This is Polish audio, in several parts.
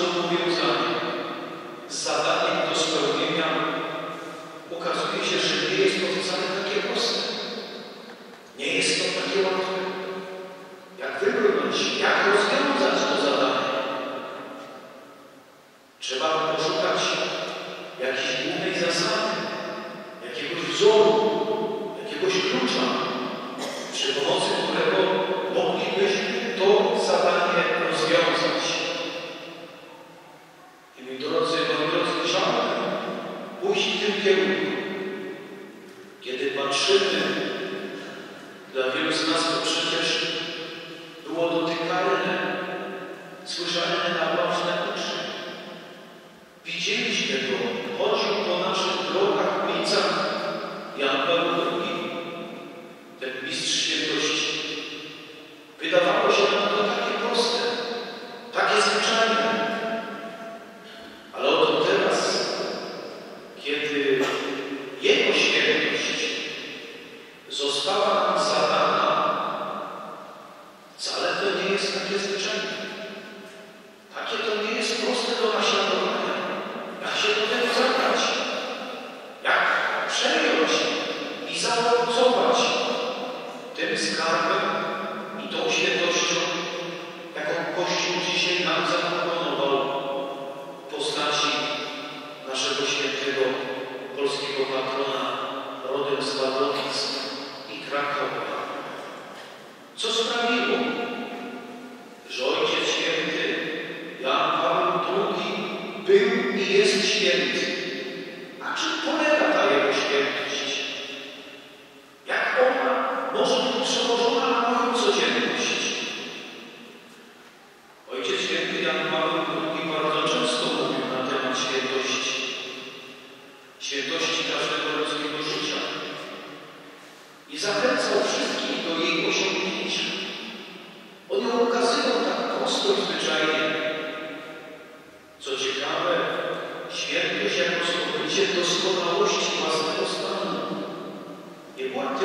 Shalom.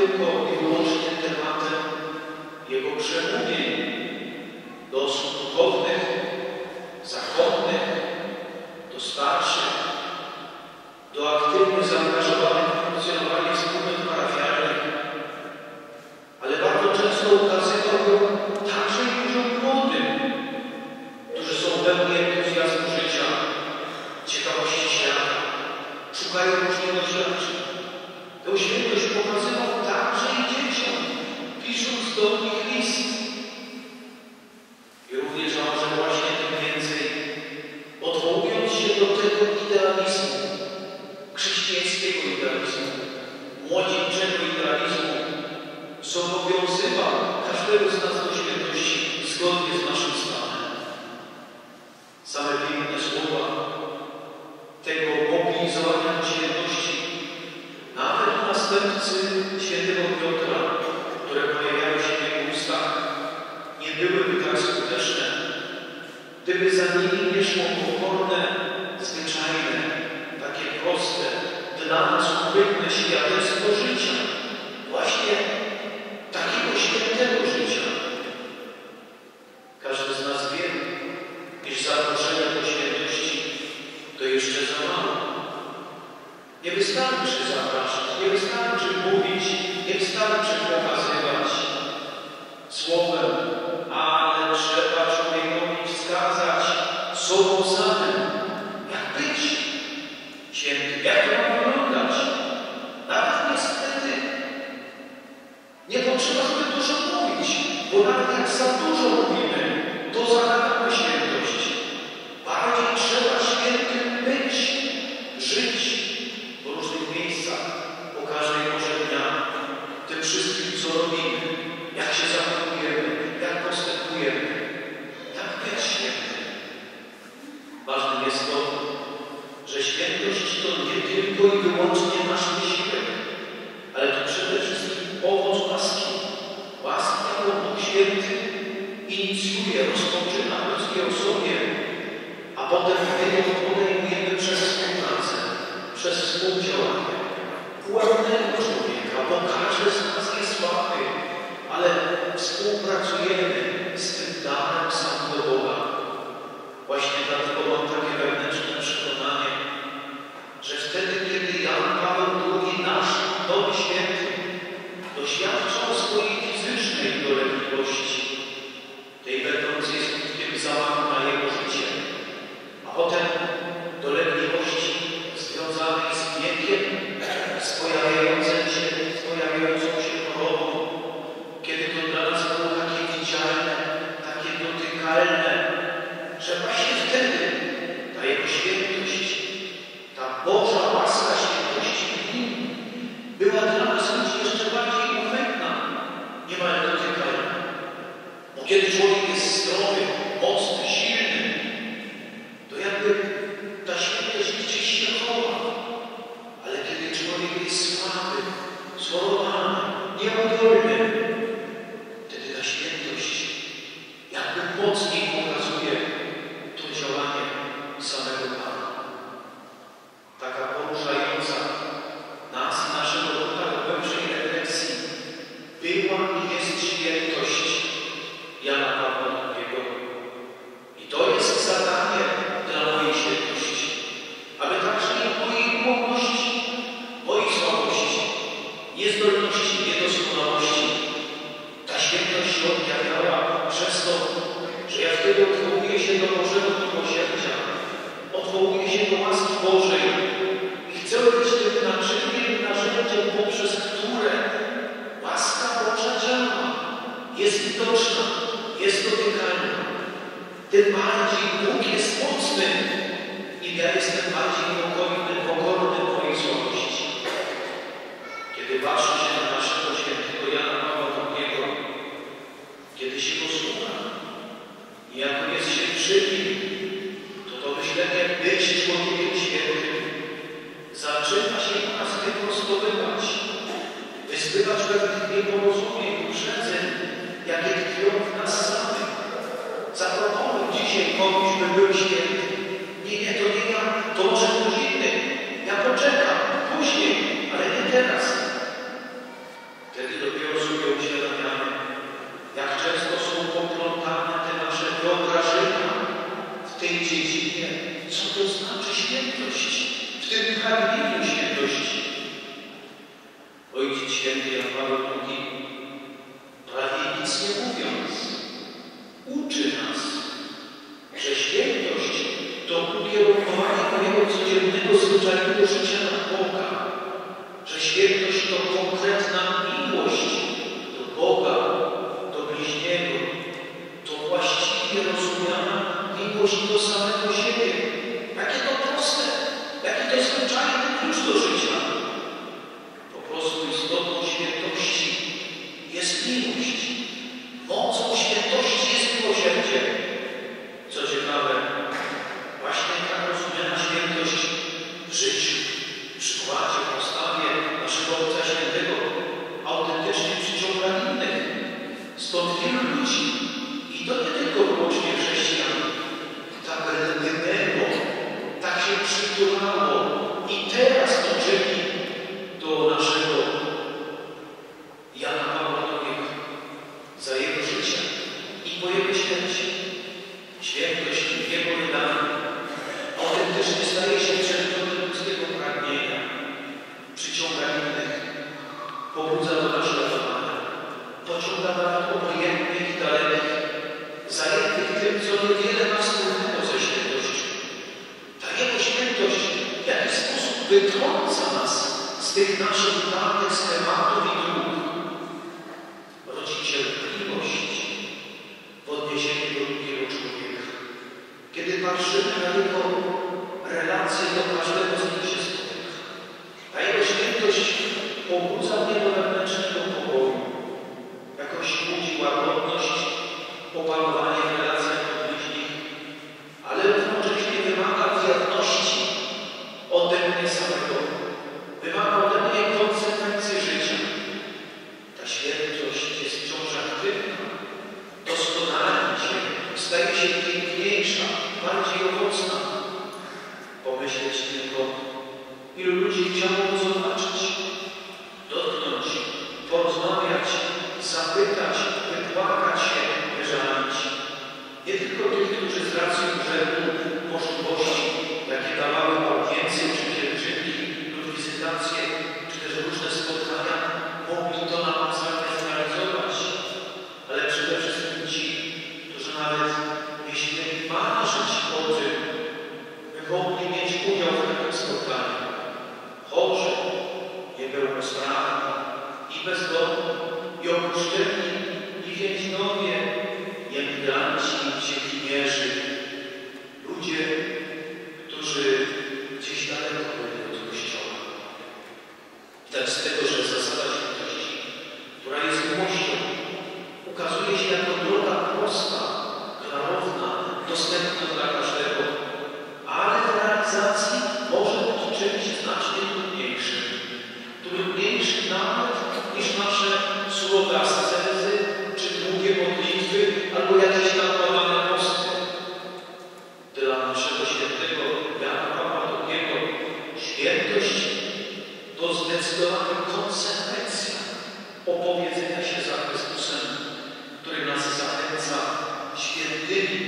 Tylko i wyłącznie tematem jego przemówień do osób zaproszenia do świętości to jeszcze za mało. Nie wystarczy zapraszać, nie wystarczy mówić, nie wystarczy pokazać. What's you tym bardziej Bóg jest mocny i ja jestem bardziej pokojny, pokorny mojej słabości. Kiedy patrzę się na naszego świętego Jana Pawła II, kiedy się go słucha i jak on jest się przy nim, to to myślenie być człowiekiem świętym zaczyna się nas wyprostowywać, wyzbywać pewnych nieporozumień, uprzedzeń, jakie tkwią w nas samych dzisiaj komuś by był święty. Nie, nie, to nie ja, to może ktoś inny. Ja poczekam, później, ale nie teraz. Wtedy dopiero sobie uświadamiamy, jak często są poplątane te nasze wyobrażenia w tej dziedzinie, co to znaczy świętość, w tym pragnieniu świętości. Ojciec Święty Jan Paweł spirito nostro, che è stato staje się piękniejsza, bardziej owocna. Pomyśleć tylko, ilu ludzi chciało zobaczyć, dotknąć, porozmawiać, zapytać, wypłakać się, wyżalić. Nie tylko tych, którzy z racji grzechu, możliwości,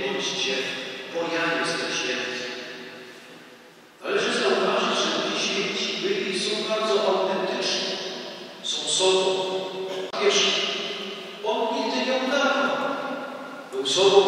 Odwiedźcie, bo ja jestem święty. Należy zauważyć, że ludzie święci byli i są bardzo autentyczni. Są sobą. Papież, on nigdy nie udawał. Był sobą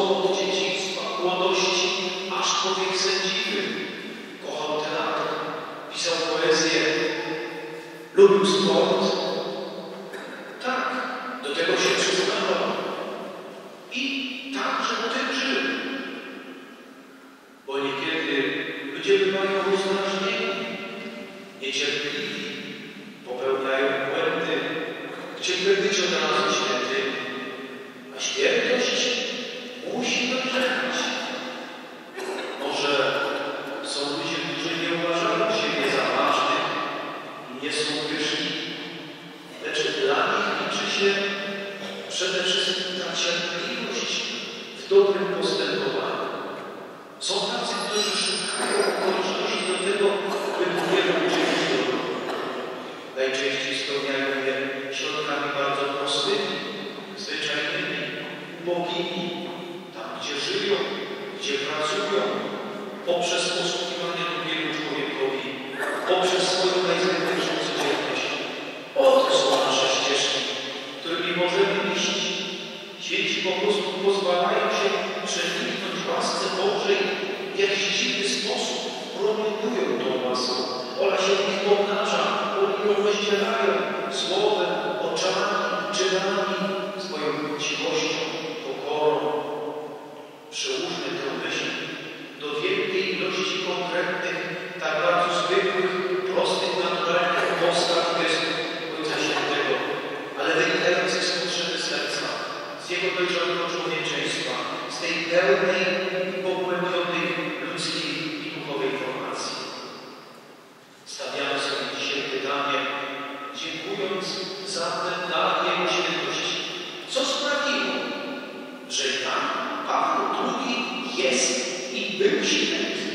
yes, it will shift.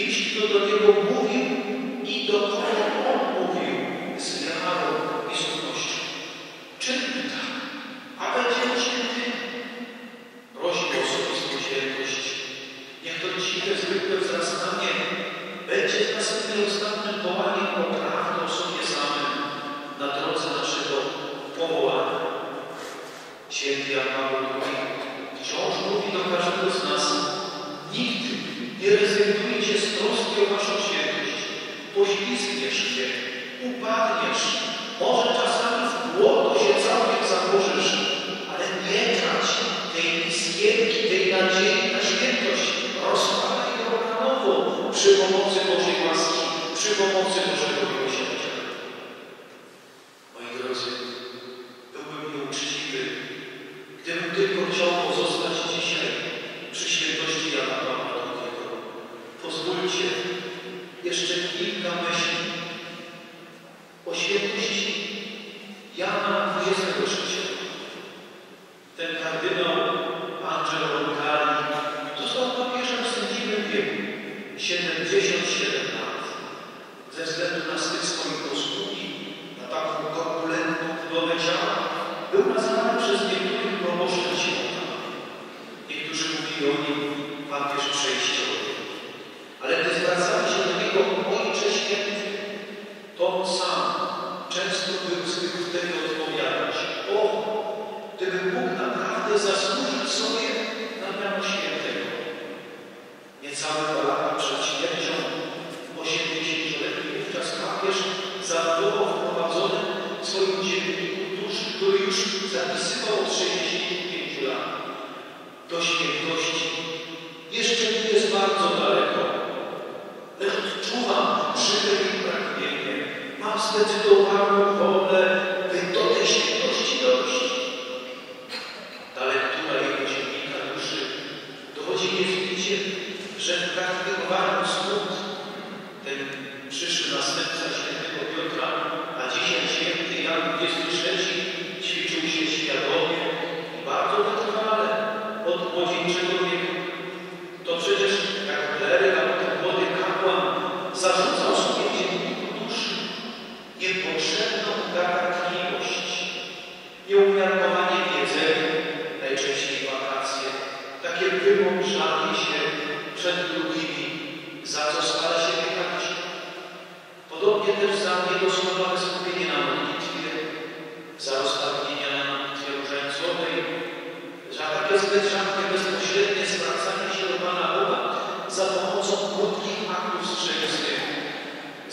jeśli to do niego mówił i do dokonał przy pomocy Bożej łaski, przy pomocy Bożego miłosierdzia. 23 ćwiczył się świadomie i bardzo wytrwale od młodzieńczego wieku.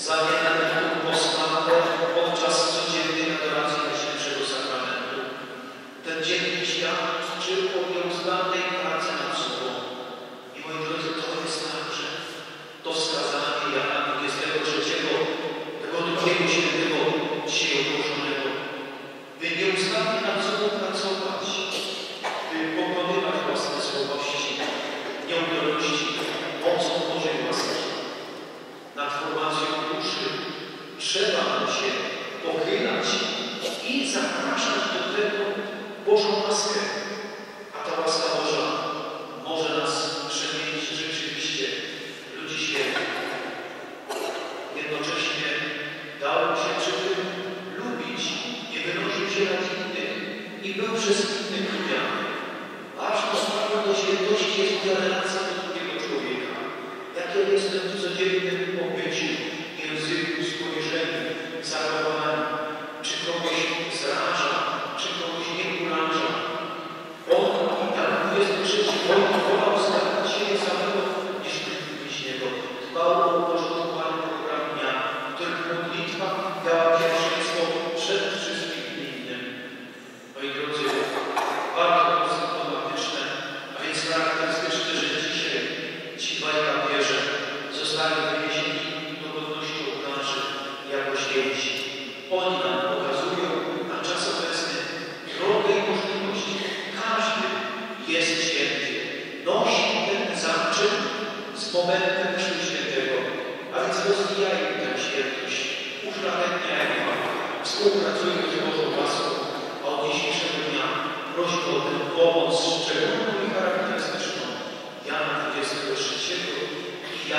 Só que just zostali do godności ołtarzy jako święci. Oni nam pokazują na czas obecny drogę i możliwość. Każdy jest święty. Nosi ten zaczyn z Chrztu Świętego. A więc rozwijajmy tę świętość. Uszlachetniajmy. Współpracujmy z Bożą łaską. A od dzisiejszego dnia prośmy o tę pomoc szczególną i charakterystyczną Jana 23 i